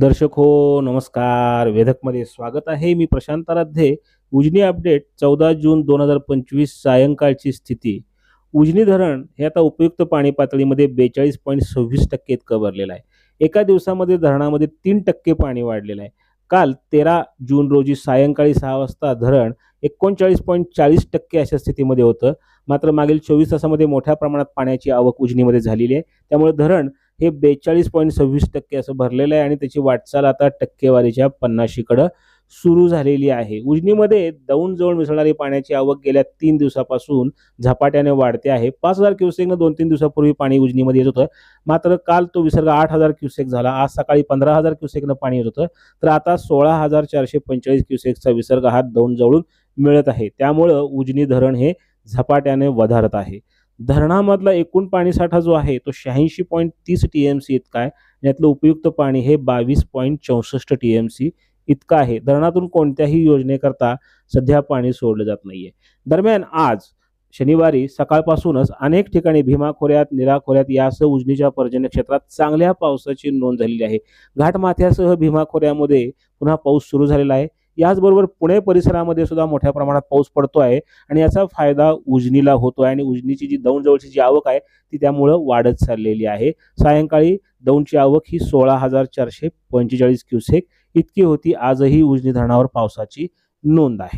दर्शक हो नमस्कार. वेधकमध्ये स्वागत आहे. मी प्रशांत आराध्ये उजनी अपडेट चौदा जून दोन हजार पंचवीस सायंकाळची स्थिती. उजनी धरण हे आता उपयुक्त पाणी पातळीमध्ये बेचाळीस पॉईंट सव्वीस टक्के इतकं भरलेलं आहे. एका दिवसामध्ये धरणामध्ये तीन टक्के पाणी वाढलेलं आहे. काल तेरा जून रोजी सायंकाळी सहा वाजता धरण एकोणचाळीस पॉईंट चाळीस टक्के अशा स्थितीमध्ये होतं. मात्र मागील चोवीस तासामध्ये मोठ्या प्रमाणात पाण्याची आवक उजनीमध्ये झालेली आहे. त्यामुळे धरण हे बेचाळीस पॉईंट सव्वीस टक्के असं भरलेलं आहे आणि त्याची वाटचाल आता टक्केवारीच्या पन्नाशीकडं सुरू झालेली आहे. उजनीमध्ये दौंड जवळ मिसळणारी पाण्याची आवक गेल्या तीन दिवसापासून झपाट्याने वाढते आहे. पाच हजार क्युसेकनं दोन तीन दिवसापूर्वी पाणी उजनीमध्ये येत होतं. मात्र काल तो विसर्ग आठ हजार क्युसेक झाला. आज सकाळी पंधरा हजार क्युसेकनं पाणी येत होतं. तर आता सोळा हजार चारशे पंचेचाळीस क्युसेकचा विसर्ग हा दौंड जवळून मिळत आहे. त्यामुळं उजनी धरण हे झपाट्याने वधारत आहे. धरणामधला एकूण पाणीसाठा जो आहे तो शहाऐंशी पॉईंट तीस टी एम सी इतका आहे. यातलं उपयुक्त पाणी हे बावीस पॉईंट चौसष्ट टी एम सी इतकं आहे. धरणातून कोणत्याही योजनेकरता सध्या पाणी सोडलं जात नाहीये. दरम्यान आज शनिवारी सकाळपासूनच अनेक ठिकाणी भीमा खोऱ्यात निरा खोऱ्यात यासह उजनीच्या पर्जन्य क्षेत्रात चांगल्या पावसाची नोंद झालेली आहे. घाटमाथ्यासह भीमा खोऱ्यामध्ये पुन्हा पाऊस सुरू झालेला आहे. याचबरोबर पुणे परिसरामध्ये सुद्धा मोठ्या प्रमाणात पाऊस पडतो आहे आणि याचा फायदा उजनीला होतो आहे आणि उजनीची जी दौंडजवळची जी आवक आहे ती त्यामुळं वाढत चाललेली आहे. सायंकाळी दौंडची आवक ही सोळा हजार चारशे पंचेचाळीस क्युसेक इतकी होती. आजही उजनी धरणावर पावसाची नोंद आहे.